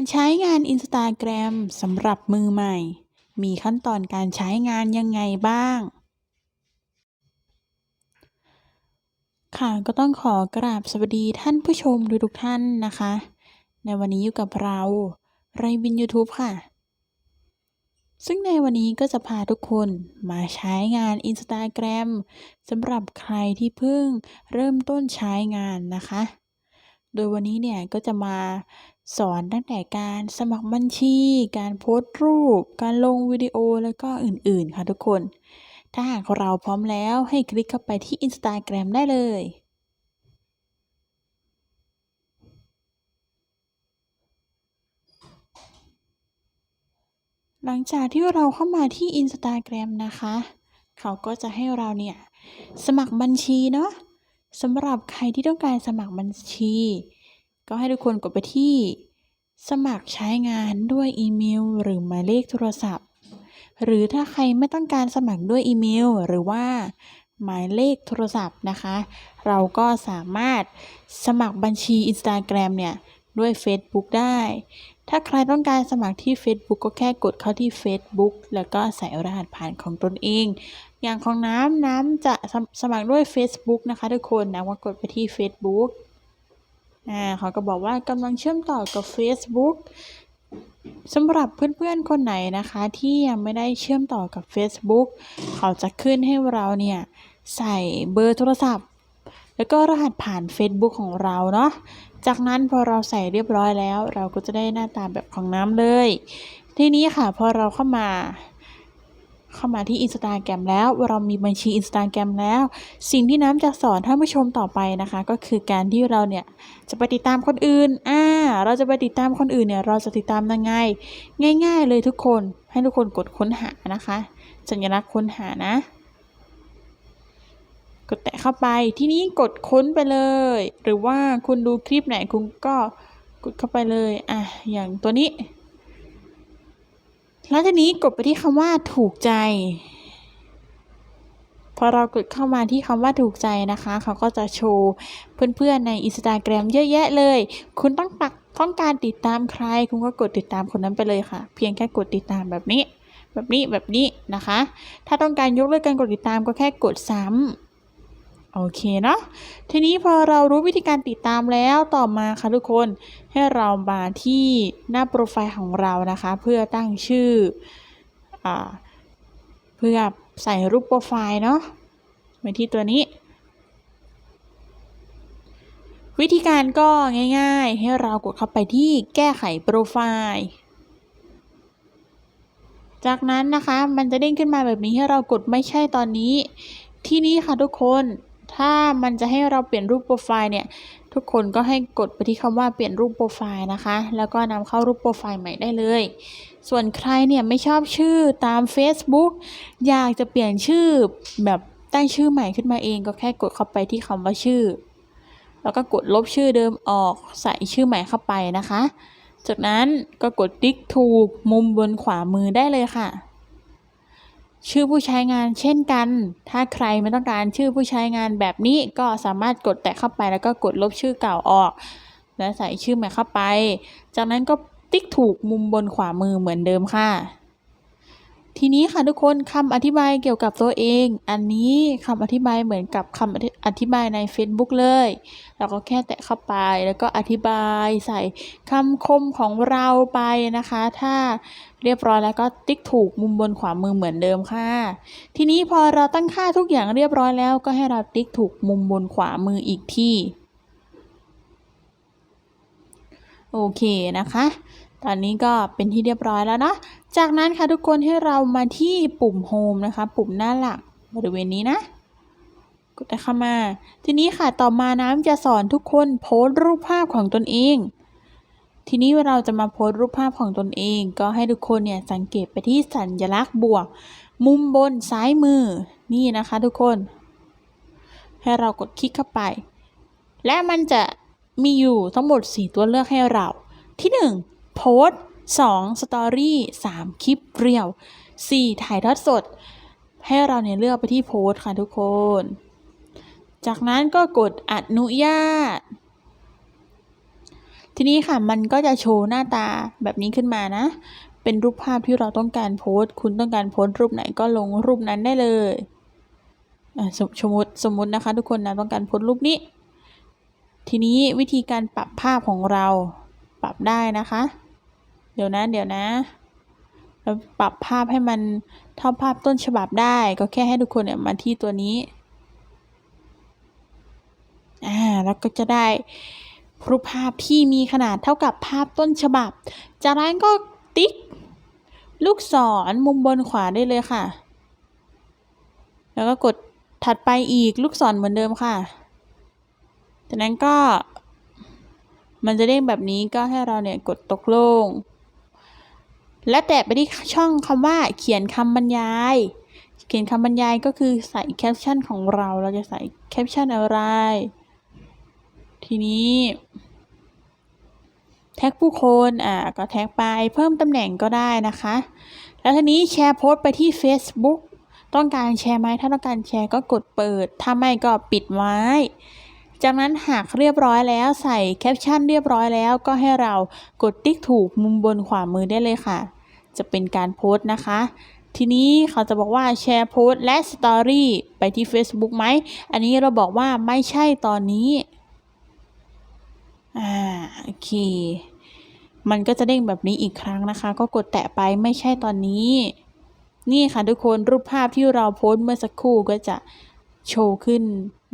การใช้งาน Instagram สำหรับมือใหม่ มีขั้นตอนการใช้งานยังไงบ้าง ค่ะก็ต้องขอกราบสวัสดีท่านผู้ชมทุกท่านนะคะ ในวันนี้อยู่กับเราไรวิน YouTube ค่ะ ซึ่งในวันนี้ก็จะพาทุกคนมาใช้งาน Instagram สำหรับใครที่เพิ่งเริ่มต้นใช้งานนะคะ โดยวันนี้เนี่ยก็จะมา สอนตั้งแต่การสมัครบัญชี การโพสต์รูป การลงวิดีโอแล้วก็อื่นๆ ค่ะทุกคน ถ้าหากเราพร้อมแล้วให้คลิกเข้าไปที่ Instagram ได้เลยหลังจากที่เราเข้ามาที่ Instagram นะคะ เขาก็จะให้เราเนี่ย สมัครบัญชีเนาะสำหรับใครที่ต้องการสมัครบัญชี ก็ให้ทุกคนกดไปที่สมัครใช้งานด้วยอีเมล หรือหมายเลขโทรศัพท์ หรือถ้าใครไม่ต้องการสมัครด้วยอีเมล หรือว่าหมายเลขโทรศัพท์นะคะ เราก็สามารถสมัครบัญชี Instagram เนี่ย ด้วย Facebook ได้ ถ้าใครต้องการสมัครที่ Facebook ก็แค่กดเข้าที่ Facebook แล้วก็ใส่รหัสผ่านของตนเอง อย่างของน้ำน้ำจะสมัครด้วย Facebook นะคะทุกคนนะว่ากดไปที่ Facebook เขาก็บอกว่ากำลังเชื่อมต่อกับ Facebook สำหรับเพื่อนๆ คนไหนนะคะที่ยังไม่ได้เชื่อมต่อกับ Facebook เขาจะขึ้นให้เราเนี่ยใส่เบอร์โทรศัพท์ แล้วก็รหัสผ่าน Facebook ของเราเนาะ จากนั้นพอเราใส่เรียบร้อยแล้ว เราก็จะได้หน้าตาแบบของน้ำเลย ทีนี้ค่ะพอเราเข้ามา เข้ามาที่ Instagram แล้ว เรามีบัญชี Instagram แล้ว สิ่งที่น้ำจะสอนท่านผู้ชมต่อไปนะคะ ก็คือการที่เราเนี่ยจะไปติดตามคนอื่น อ่า เราจะไปติดตามคนอื่นเนี่ยเราจะติดตามยังไง ง่าย ๆ เลยทุกคนให้ทุกคนกดค้นหานะคะ สัญลักษณ์ค้นหานะ กดแตะเข้าไปที่นี้กดค้นไปเลย หรือว่าคุณดูคลิปไหนคุณก็กดเข้าไปเลย อะอย่างตัวนี้ แล้วทีนี้กดไปที่คำว่าถูกใจ พอเรากดเข้ามาที่คำว่าถูกใจนะคะ เขาก็จะโชว์เพื่อนๆใน Instagram เยอะแยะเลย คุณต้องปักต้องการติดตามใคร คุณก็กดติดตามคนนั้นไปเลยค่ะ เพียงแค่กดติดตามแบบนี้ แบบนี้แบบนี้นะคะ ถ้าต้องการยกเลิกการกดติดตามก็แค่กดซ้ำ โอเคเนาะทีนี้พอเรารู้วิธีการติดตามแล้วต่อมาค่ะทุกคนให้เรามาที่หน้าโปรไฟล์ของเรานะคะ เพื่อตั้งชื่ออเพื่อใส่รูปโปรไฟล์เนาะไปที่ตัวนี้ วิธีการก็ง่าย ๆ ให้เรากดเข้าไปที่แก้ไขโปรไฟล์จากนั้นนะคะมันจะเด้งขึ้นมาแบบนี้ให้เรากดไม่ใช่ตอนนี้ ที่นี้ค่ะทุกคน ถ้ามันจะให้เราเปลี่ยนรูปโปรไฟล์เนี่ย ทุกคนก็ให้กดไปที่คำว่าเปลี่ยนรูปโปรไฟล์นะคะ แล้วก็นำเข้ารูปโปรไฟล์ใหม่ได้เลย ส่วนใครเนี่ยไม่ชอบชื่อตาม Facebook อยากจะเปลี่ยนชื่อแบบตั้งชื่อใหม่ขึ้นมาเองก็แค่กดเข้าไปที่คำว่าชื่อ แล้วก็กดลบชื่อเดิมออกใส่ชื่อใหม่เข้าไปนะคะ จากนั้นก็กดติ๊กถูกมุมบนขวามือได้เลยค่ะ ชื่อผู้ใช้งานเช่นกัน ถ้าใครไม่ต้องการชื่อผู้ใช้งานแบบนี้ก็สามารถกดแตะเข้าไปแล้วก็กดลบชื่อเก่าออก และใส่ชื่อใหม่เข้าไป จากนั้นก็ติ๊กถูกมุมบนขวามือเหมือนเดิมค่ะ ทีนี้ค่ะทุกคนคำอธิบายเกี่ยวกับตัวเอง อันนี้คำอธิบายเหมือนกับคำอธิบายใน Facebook เลยเราก็แค่แตะเข้าไปแล้วก็อธิบายใส่คำคมของเราไปนะคะ ถ้า เรียบร้อยแล้วก็ติ๊กถูกมุมบนขวามือเหมือนเดิมค่ะ ทีนี้พอเราตั้งค่าทุกอย่างเรียบร้อยแล้วก็ให้เราติ๊กถูกมุมบนขวามืออีกที่ โอเคนะคะ ตอนนี้ก็เป็นที่เรียบร้อยแล้วเนาะ จากนั้นค่ะทุกคนให้เรามาที่ปุ่มโฮมนะคะ ปุ่มหน้าหลักบริเวณนี้นะกดเข้ามา ทีนี้ค่ะต่อมาน้ำจะสอนทุกคนโพสต์รูปภาพของตนเอง ทีนี้เราจะมาโพสต์รูปภาพของตนเอง ก็ให้ทุกคนเนี่ยสังเกตไปที่สัญลักษณ์บวก มุมบนซ้ายมือนี่นะคะทุกคน ให้เรากดคลิกเข้าไป และมันจะมีอยู่ทั้งหมด 4 ตัวเลือกให้เรา ที่ 1 โพสต์2สตอรี่3คลิปเรียว 4 ถ่ายทอดสด ให้เราเนี่ยเลือกไปที่โพสต์ค่ะทุกคน จากนั้นก็กดอนุญาต ทีนี้ค่ะมันก็จะโชว์หน้าตาแบบนี้ขึ้นมานะ เป็นรูปภาพที่เราต้องการโพสต์ คุณต้องการโพสต์รูปไหนก็ลงรูปนั้นได้เลยสมสมมติสมมตินะคะทุกคนนะต้องการโพสต์รูปนี้ ทีนี้วิธีการปรับภาพของเราปรับได้นะคะ เดี๋ยวนะเดี๋ยวนะเราปรับภาพให้มันเท่าภาพต้นฉบับได้ก็แค่ให้ทุกคนเนี่ยมาที่ตัวนี้อ่าแล้วก็จะได้ รูปภาพที่มีขนาดเท่ากับภาพต้นฉบับ จากนั้นก็ติ๊ก ลูกศรมุมบนขวาได้เลยค่ะ แล้วก็กดถัดไปอีกลูกศรเหมือนเดิมค่ะ จากนั้นก็ มันจะเด้งแบบนี้ก็ให้เราเนี่ยกดตกลง และแตะไปที่ช่องคำว่าเขียนคำบรรยาย เขียนคำบรรยายก็คือใส่แคปชั่นของเรา เราจะใส่แคปชั่นอะไร ทีนี้ แท็กผู้คนอ่าก็แท็กไปเพิ่มตำแหน่งก็ได้นะคะ แล้วทีนี้แชร์โพสต์ไปที่ Facebook ต้องการแชร์ไหมถ้าต้องการแชร์ก็กดเปิด ถ้าไม่ก็ปิดไว้ จากนั้นหากเรียบร้อยแล้วใส่แคปชั่นเรียบร้อยแล้วก็ให้เรากดติ๊กถูกมุมบนขวามือได้เลยค่ะ จะเป็นการโพสต์นะคะ ทีนี้เขาจะบอกว่าแชร์โพสต์และสตอรี่ไปที่ Facebook ไหม อันนี้เราบอกว่าไม่ใช่ตอนนี้ อ่าโอเค มันก็จะเด้งแบบนี้อีกครั้งนะคะ ก็กดแตะไปไม่ใช่ตอนนี้ นี่ค่ะทุกคนรูปภาพที่เราโพสต์เมื่อสักครู่ก็จะโชว์ขึ้น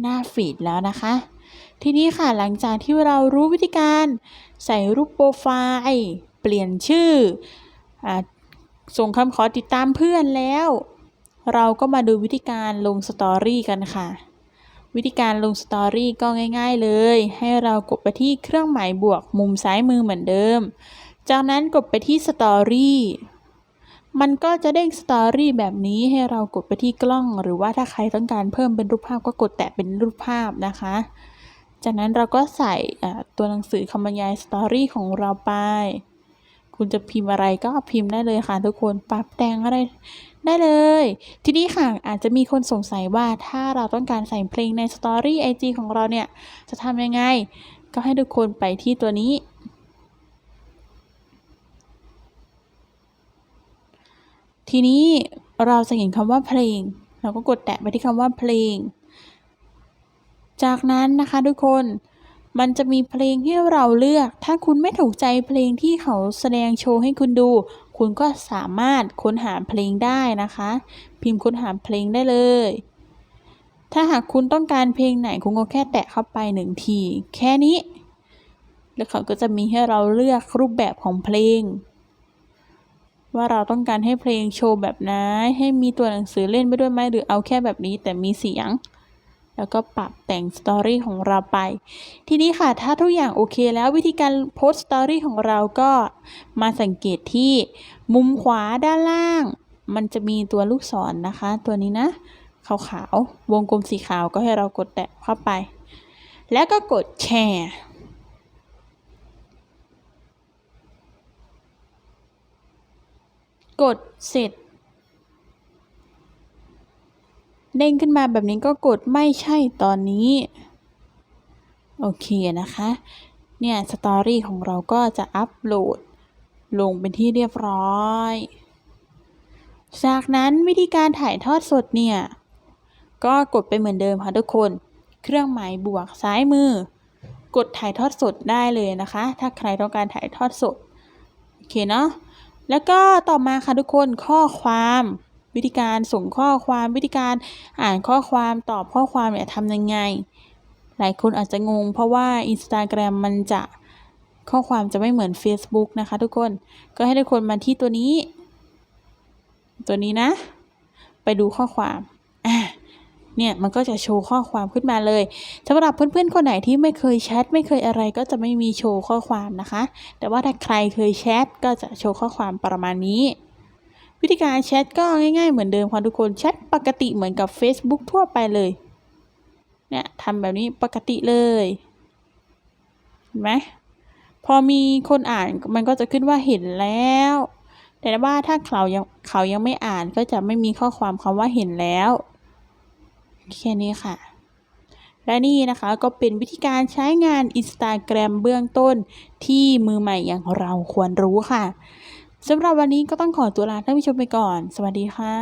หน้าฟีดแล้วนะคะ ทีนี้ค่ะหลังจากที่เรารู้วิธีการ ใส่รูปโปรไฟล์เปลี่ยนชื่ออส่งคำขอติดตามเพื่อนแล้ว เราก็มาดูวิธีการลงสตอรี่กันค่ะ วิธีการลงสตอรี่ก็ง่าย ๆเลย ให้เรากดไปที่เครื่องหมายบวกมุมซ้ายมือเหมือนเดิม จากนั้นกดไปที่สตอรี่มันก็จะเด้งสตอรี่แบบนี้ให้เรากดไปที่กล้อง หรือว่าถ้าใครต้องการเพิ่มเป็นรูปภาพก็กดแตะเป็นรูปภาพนะคะ จากนั้นเราก็ใส่ตัวหนังสือคำบรรยายสตอรี่ของเราไป คุณจะพิมพ์อะไรก็พิมพ์ได้เลยค่ะทุกคนปรับแต่งอะไร ได้เลย ทีนี้ค่ะอาจจะมีคนสงสัยว่าถ้าเราต้องการใส่เพลงในสตอรี่ไอจีของเราเนี่ยจะทำยังไง ก็ให้ทุกคนไปที่ตัวนี้ ทีนี้เราจะเห็นคำว่าเพลง เราก็กดแตะไปที่คำว่าเพลง จากนั้นนะคะทุกคน มันจะมีเพลงให้เราเลือก ถ้าคุณไม่ถูกใจเพลงที่เขาแสดงโชว์ให้คุณดู คุณก็สามารถค้นหาเพลงได้นะคะ พิมพ์ค้นหาเพลงได้เลย ถ้าหากคุณต้องการเพลงไหนคุณก็แค่แตะเข้าไปหนึ่งที แค่นี้ แล้วเขาก็จะมีให้เราเลือกรูปแบบของเพลง ว่าเราต้องการให้เพลงโชว์แบบไหนให้มีตัวหนังสือเล่นไปด้วยไหมหรือเอาแค่แบบนี้แต่มีเสียง แล้วก็ปรับแต่งสตอรี่ของเราไป ทีนี้ค่ะถ้าทุกอย่างโอเคแล้ววิธีการโพสต์สตอรี่ของเราก็มาสังเกตที่มุมขวาด้านล่าง มันจะมีตัวลูกศรนนะคะ ตัวนี้นะขาวๆวงกลมสีขาวก็ให้เรากดแตะเข้าไป แล้วก็กดแชร์กดเสร็จ เด้งขึ้นมาแบบนี้ก็กดไม่ใช่ตอนนี้ โอเคนะคะ เนี่ยสตอรี่ของเราก็จะอัปโหลดลงเป็นที่เรียบร้อย จากนั้นวิธีการถ่ายทอดสดเนี่ย ก็กดไปเหมือนเดิมค่ะทุกคน เครื่องหมายบวกซ้ายมือ กดถ่ายทอดสดได้เลยนะคะ ถ้าใครต้องการถ่ายทอดสด โอเคเนาะ แล้วก็ต่อมาค่ะทุกคนข้อความ วิธีการส่งข้อความวิธีการอ่านข้อความตอบข้อความเนี่ยทำยังไง หลายคนอาจจะงง เพราะว่า Instagram มันจะข้อความจะไม่เหมือน Facebook นะคะ ทุกคนก็ให้ทุกคนมาที่ตัวนี้ ตัวนี้นะ ไปดูข้อความอะเนี่ยมันก็จะโชว์ข้อความขึ้นมาเลยสำหรับเพื่อนๆคนไหนที่ไม่เคยแชทไม่เคยอะไรก็จะไม่มีโชว์ข้อความนะคะ แต่ว่าถ้าใครเคยแชทก็จะโชว์ข้อความประมาณนี้ วิธีการแชทก็ง่ายๆเหมือนเดิมค่ะทุกคนแชทปกติเหมือนกับ Facebook ทั่วไปเลยเนี่ยทำแบบนี้ปกติเลยเห็นไหมพอมีคนอ่านมันก็จะขึ้นว่าเห็นแล้ว แต่ว่าถ้าเขายังเขายังไม่อ่านก็จะไม่มีข้อความคำว่าเห็นแล้วแค่นี้ค่ะ และนี่นะคะก็เป็นวิธีการใช้งาน Instagram เบื้องต้นที่มือใหม่อย่างเราควรรู้ค่ะ สำหรับวันนี้ก็ต้องขอตัวลาท่านผู้ชมไปก่อน สวัสดีค่ะ